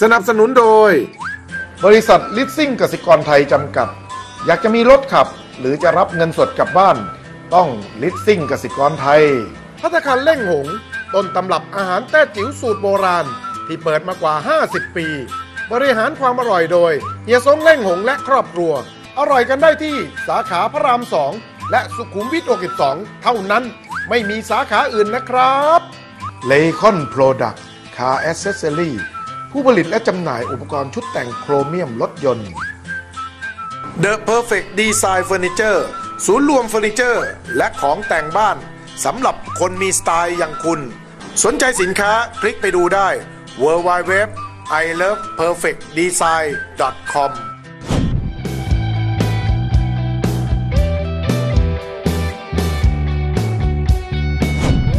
สนับสนุนโดย บริษัทลิสซิ่งกสิกรไทยจำกัด อยากจะมีรถขับ หรือจะรับเงินสดกลับบ้าน ต้องลิสซิ่งกสิกรไทย พัตตาคารเล่งหง ต้นตำรับอาหารแต้จิ๋วสูตรโบราณ ที่เปิดมากว่า 50 ปี บริหารความอร่อยโดยเฮียซงเล่งหงและครอบครัว อร่อยกันได้ที่สาขาพระราม2และสุขุมวิท62 เท่านั้นไม่มีสาขาอื่นนะครับเลคอนโปรดักต์คาร์แอ c เซสซอรี่ ผู้ผลิตและจำหน่ายอุปกรณ์ชุดแต่งโครเมียมรถยนต์ The Perfect Design Furniture ศูนย์รวมเฟอร์นิเจอร์ และของแต่งบ้านสำหรับคนมีสไตล์อย่างคุณ สนใจสินค้าคลิกไปดูได้ w w w i love perfect design com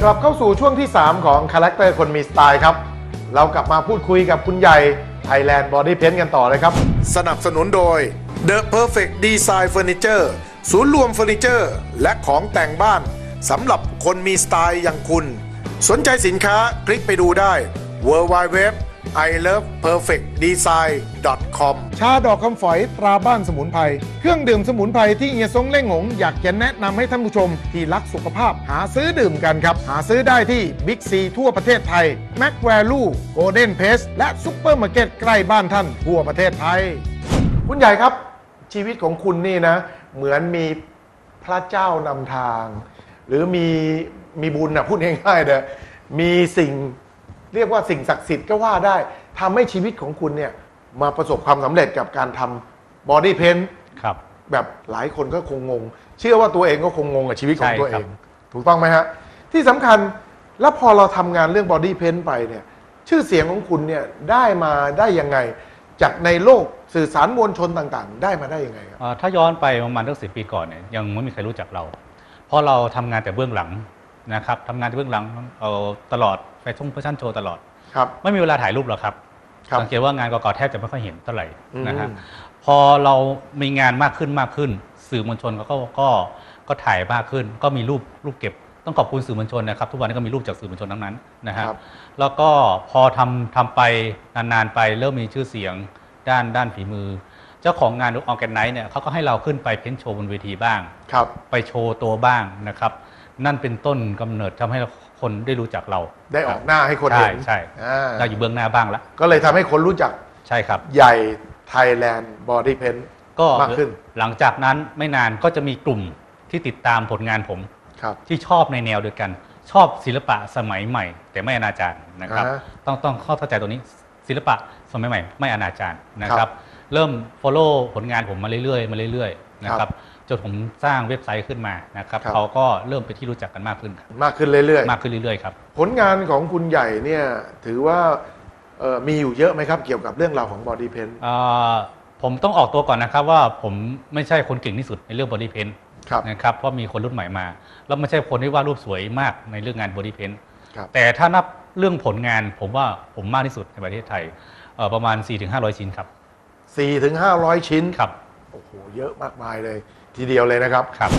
กลับเข้าสู่ช่วงที่ 3 ของคาแรคเตอร์คนมีสไตล์ครับ เรากลับมาพูดคุยกับคุณใหญ่ Thailand Body Paint กันต่อเลยครับ สนับสนุนโดย The Perfect Design Furniture ศูนย์รวมเฟอร์นิเจอร์และของแต่งบ้านสำหรับคนมีสไตล์อย่างคุณ สนใจสินค้าคลิกไปดูได้ w w w i love perfect design com ชาดอกคำฝอยตราบ้านสมุนไพร เครื่องดื่มสมุนไพรที่เฮียซงเล่งหง อยากจะแนะนำให้ท่านผู้ชมที่รักสุขภาพหาซื้อดื่มกันครับ หาซื้อได้ที่บิ๊กซีทั่วประเทศไทยแม็กแวลูโกลเด้นเพสและซุปเปอร์มาร์เก็ตใกล้บ้านท่านทั่วประเทศไทย คุณใหญ่ครับ ชีวิตของคุณนี่นะ เหมือนมีพระเจ้านำทาง หรือมีมีบุญนะพูดง่ายๆเด้อมีสิ่ง เรียกว่าสิ่งศักดิ์สิทธิ์ก็ว่าได้ทำให้ชีวิตของคุณเนี่ยมาประสบความสำเร็จกับการทำบอดี้เพนครับ แบบหลายคนก็คงงง เชื่อว่าตัวเองก็คงงงกับชีวิตของใช่ตัวคเอรับงถูกต้องไหมฮะ ที่สำคัญแล้วพอเราทำงานเรื่องบอดี้เพนไปเนี่ยชื่อเสียงของคุณเนี่ยได้มาได้ยังไง จากในโลกสื่อสารมวลชนต่างๆ ได้มาได้ยังไงครับ เอ่อถ้าย้อนไปประมาณตั้งสิปีก่อนเนี่ยยังไม่มีใครรู้จักเรา เพราะเราทำงานแต่เบื้องหลังนะครับทำงานแต่เบื้องหลังเอาตลอด แฟชั่นแฟชั่นโชว์ตลอด ครับ ไม่มีเวลาถ่ายรูปหรอกครับครับ สังเกตว่างานเก่าๆแทบจะไม่ค่อยเห็นเท่าไหร่นะฮะอืม พอเรามีงานมากขึ้นมากขึ้น สื่อมวลชนก็ก็ก็ก็ถ่ายมากขึ้น ก็มีรูปรูปเก็บต้องขอบคุณสื่อมวลชนนะครับ ทุกวันนี้ก็มีรูปจากสื่อมวลชนทั้งนั้นนะฮะ ครับ แล้วก็พอทำทำไปนานๆไปเริ่มมีชื่อเสียงด้านด้านฝีมือ เจ้าของงานออแกนไนท์เนี่ยเขาก็ให้เราขึ้นไปเพ้นท์โชว์บนเวทีบ้าง ครับ ไปโชว์ตัวบ้างนะครับ นั่นเป็นต้นกำเนิดทำให้ คนได้รู้จักเราได้ออกหน้าให้คนใช่เห็นใช่อ่าเราอยู่เบื้องหน้าบ้างละก็เลยทำให้คนรู้จักใช่ครับ ใหญ่ไทยแลนด์บอดี้เพนก็มากขึ้นหลังจากนั้นไม่นานก็จะมีกลุ่มที่ติดตามผลงานผม ครับ ที่ชอบในแนวเดียวกัน ชอบศิลปะสมัยใหม่ แต่ไม่อนาจารนะครับ อ่าฮะต้องต้องเข้าใจตัวนี้ศิลปะสมัยใหม่ ไม่อนาจารนะคครัรับบเริ่ม follow ผลงานผมมาเรื่อยๆมาเรื่อยๆนะคครัรับ บ จนผมสร้างเว็บไซต์ขึ้นมานะครับครับ เขาก็เริ่มเป็นที่รู้จักกันมากขึ้นมากขึ้นเรื่อยมากขึ้นเรื่อยๆครับ ๆ ผลงานของคุณใหญ่เนี่ยถือว่าเอ่อมีอยู่เยอะไหมครับ เกี่ยวกับเรื่องราวของบอดี้เพนเอ่อผมต้องออกตัวก่อนนะครับว่าผมไม่ใช่คนเก่งที่สุดในเรื่องบอดี้เพนครับนะครับเพราะมีคนรุ่นใหม่มา แล้วไม่ใช่คนที่วาดรูปสวยมากในเรื่องงานบอดี้เพนครับแต่ถ้านับเรื่องผลงานผมว่าผมมากที่สุดในประเทศไทยเอ่อประมาณ 4-500 ชิ้นครับสี่ถึงห้าร้อยชิ้นครับ โอ้โหเยอะมากมายเลย ทีเดียวเลยนะครับ ครับ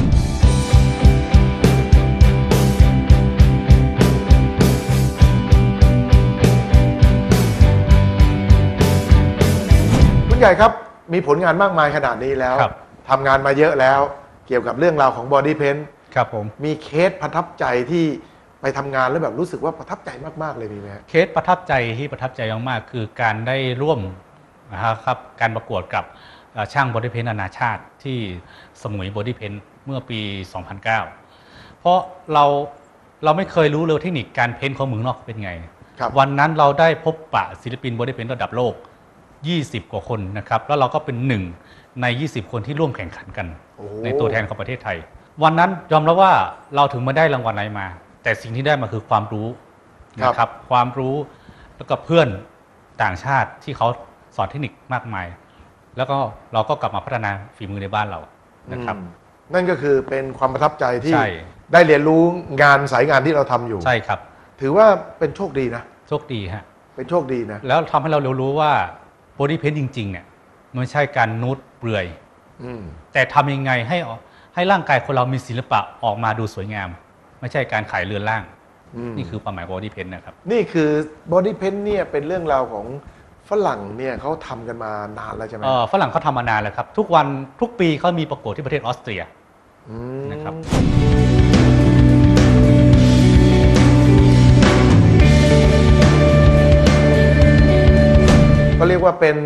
คุณใหญ่ครับมีผลงานมากมายขนาดนี้แล้วครับ ทำงานมาเยอะแล้ว เกี่ยวกับเรื่องราวของบอดี้เพนครับผม มีเคสประทับใจที่ไปทำงานแล้วแบบรู้สึกว่าประทับใจมากๆเลยมีไหมฮะ เคสประทับใจที่ประทับใจมากๆคือการได้ร่วมนะครับการประกวดกับเอ่อ ช่างบอดี้เพนนานาชาติที่สมุยบอดี้เพนเมื่อปี 2009 เพราะเราเราไม่เคยรู้เลยเทคนิคการเพ้นท์ของเมืองนอกเป็นไงครับวันนั้นเราได้พบปะศิลปินบอดี้เพนระดับโลก 20 กว่าคนนะครับ แล้วเราก็เป็นหนึ่งใน 20 คนที่ร่วมแข่งขันกันโอ้โหในตัวแทนของประเทศไทย วันนั้นยอมรับว่าเราถึงมาได้รางวัลอะไรมา แต่สิ่งที่ได้มาคือความรู้นะครับ ความรู้แล้วก็เพื่อนต่างชาติที่เขาสอนเทคนิคมากมาย แล้วก็เราก็กลับมาพัฒนาฝีมือในบ้านเรานะครับอืมนั่นก็คือเป็นความประทับใจที่ใช่ ได้เรียนรู้งานสายงานที่เราทำอยู่ ใช่ครับถือว่าเป็นโชคดีนะ โชคดีฮะ เป็นโชคดีนะแล้วทำให้เราเรียนรู้ว่าบอดี้เพนจริง ๆ เนี่ยมันไม่ใช่การนูดเปลือย อืมแต่ทำยังไงให้ออกให้ร่างกายคนเรามีศิลปะออกมาดูสวยงาม ไม่ใช่การขายเรือนร่างอืมนี่คือความหมายบอดี้เพนนะครับ นี่คือบอดี้เพนเนี่ยเป็นเรื่องราวของ ฝรั่งเนี่ยเขาทำกันมานานแล้วใช่ไหมเอ่อฝรั่งเขาทำมานานแล้วครับ ทุกวันทุกปีเขามีประกวดที่ประเทศออสเตรีย มนะครับ ก็เรียกว่าเป็น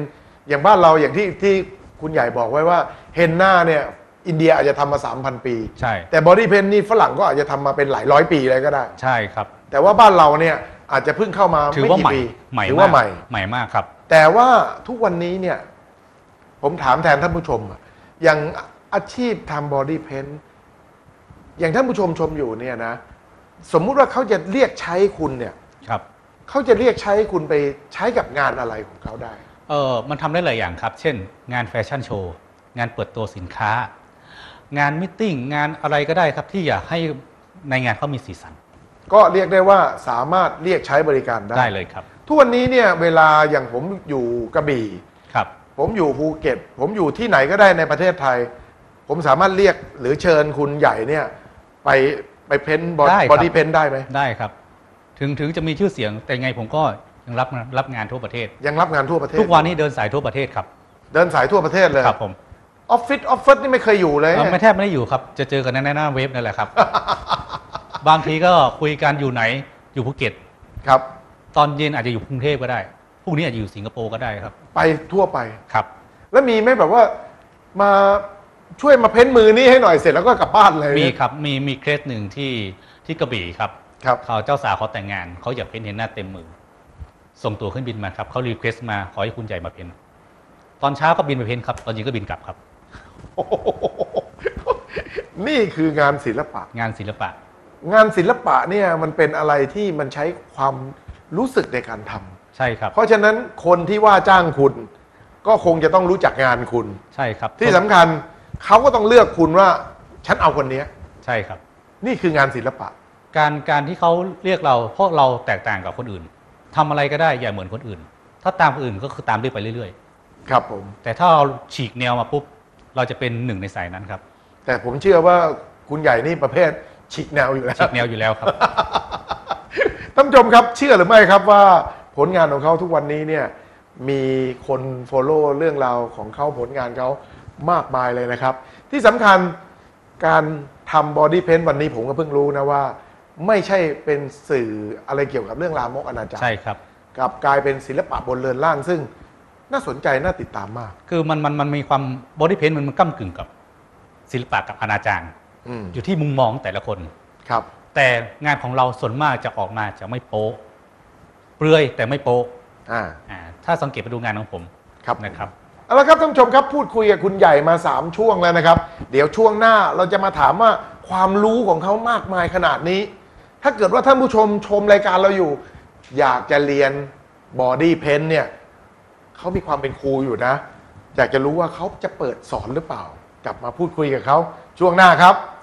อย่างบ้านเราอย่างที่ที่คุณใหญ่บอกไว้ว่าเฮนน่าเนี่ยอินเดียอาจจะทำมา 3,000 ปี ใช่แต่บอดี้เพนนี่ฝรั่งก็อาจจะทำมาเป็นหลายร้อยปีเลยก็ได้ ใช่ครับ แต่ว่าบ้านเราเนี่ย อาจจะเพิ่งเข้ามาถือไม่ว่ากี่ใหม่ปีใหม่ถือว่าใหม่ ใหม่มากครับ แต่ว่าทุกวันนี้เนี่ย ผมถามแทนท่านผู้ชมอะอย่างอาชีพทำบอดี้เพนอย่างท่านผู้ชมชมอยู่เนี่ยนะ สมมุติว่าเขาจะเรียกใช้คุณเนี่ย ครับ เขาจะเรียกใช้คุณไปใช้กับงานอะไรของเขาได้ เออมันทำได้หลายอย่างครับ เช่น งานแฟชั่นโชว์ งานเปิดตัวสินค้า งานมิทติ้งงานอะไรก็ได้ครับที่อยากให้ในงานเขามีสีสัน ก็เรียกได้ว่าสามารถเรียกใช้บริการได้ได้เลยครับ ทุกวันนี้เนี่ยเวลาอย่างผมอยู่กระบี่ ครับ ผมอยู่ภูเก็ต ผมอยู่ที่ไหนก็ได้ในประเทศไทย ผมสามารถเรียกหรือเชิญคุณใหญ่เนี่ย ไปไปเพ้นบอได้ครับดี้เพนได้ไหมได้ครับ ถึงถึงจะมีชื่อเสียงแต่ไงผมก็ยังรับรับงานทั่วประเทศ ยังรับงานทั่วประเทศทุกวันนี้เดินสายทั่วประเทศครับ เดินสายทั่วประเทศเลยครับผมออฟฟิศออฟฟิศนี่ไม่เคยอยู่เลย เอ่อไม่แทบไม่ได้อยู่ครับ จะเจอกันในหน้าเว็บนั่นแหละครับ บางทีก็คุยกันอยู่ไหนอยู่ภูเก็ต ครับ ตอนเย็นอาจจะอยู่กรุงเทพก็ได้พรุ่งนี้อาจจะอยู่สิงคโปร์ก็ได้ครับ ไปทั่วไป ครับ แล้วมีไหมแบบว่ามาช่วยมาเพ้นมือนี่ให้หน่อยเสร็จแล้วก็กลับบ้านเลยมีครับมีมีเคสหนึ่งที่ที่กระบี่ครับครับ เขาเจ้าสาวเขาแต่งงานเขาอยากเพ้นเห็นหน้าเต็มมือ ส่งตัวขึ้นบินมาครับเขารีเควสต์มาขอให้คุณใหญ่มาเพ้นตอนเช้าก็บินไปเพ้นครับ ตอนเย็นก็บินกลับครับโอ้โหนี่คืองานศิลปะ งานศิลปะ งานศิลปะเนี่ยมันเป็นอะไรที่มันใช้ความรู้สึกในการทำใช่ครับ เพราะฉะนั้นคนที่ว่าจ้างคุณ ก็คงจะต้องรู้จักงานคุณ ใช่ครับที่สำคัญเขาก็ต้องเลือกคุณว่าฉันเอาคนเนี้ยใช่ครับ นี่คืองานศิลปะ การการที่เขาเรียกเราเพราะเราแตกต่างกับคนอื่นทำอะไรก็ได้อย่าเหมือนคนอื่น ถ้าตามคนอื่นก็คือตามเรื่อยไปเรื่อยครับผม ๆ แต่ถ้าเราฉีกแนวมาปุ๊บ เราจะเป็นหนึ่งในสายนั้นครับ แต่ผมเชื่อว่าคุณใหญ่นี่ประเภท ฉีกแนวอยู่แล้วฉีกแนวอยู่แล้วครับ ท่านผู้ชมครับเชื่อหรือไม่ครับว่าผลงานของเขาทุกวันนี้เนี่ยมีคนฟอลโล่เรื่องราวของเขาผลงานเขามากมายเลยนะครับ ที่สำคัญการทำบอดี้เพนวันนี้ผมก็เพิ่งรู้นะว่า ไม่ใช่เป็นสื่ออะไรเกี่ยวกับเรื่องรามกอนาจารใช่ครับกลับกลายเป็นศิลปะบนเรือนร่างซึ่งน่าสนใจน่าติดตามมาก คือมันมันมันมีความบอดี้เพนมันมันก้ากึ่งกับศิลปะกับอนาจาร อืม อยู่ที่มุมมองแต่ละคน ครับ แต่งานของเราส่วนมากจะออกมาจะไม่โป๊ะเปลือยแต่ไม่โป๊ะอ่า อ่าถ้าสังเกตไปดูงานของผมครับ นะครับ เอาละครับท่านผู้ชมครับพูดคุยกับคุณใหญ่มา 3 ช่วงแล้วนะครับ เดี๋ยวช่วงหน้าเราจะมาถามว่าความรู้ของเขามากมายขนาดนี้ ถ้าเกิดว่าท่านผู้ชมชมรายการเราอยู่ อยากจะเรียนบอดี้เพนเนี่ยเขามีความเป็นครูอยู่นะ อยากจะรู้ว่าเขาจะเปิดสอนหรือเปล่า กลับมาพูดคุยกับเขาช่วงหน้าครับ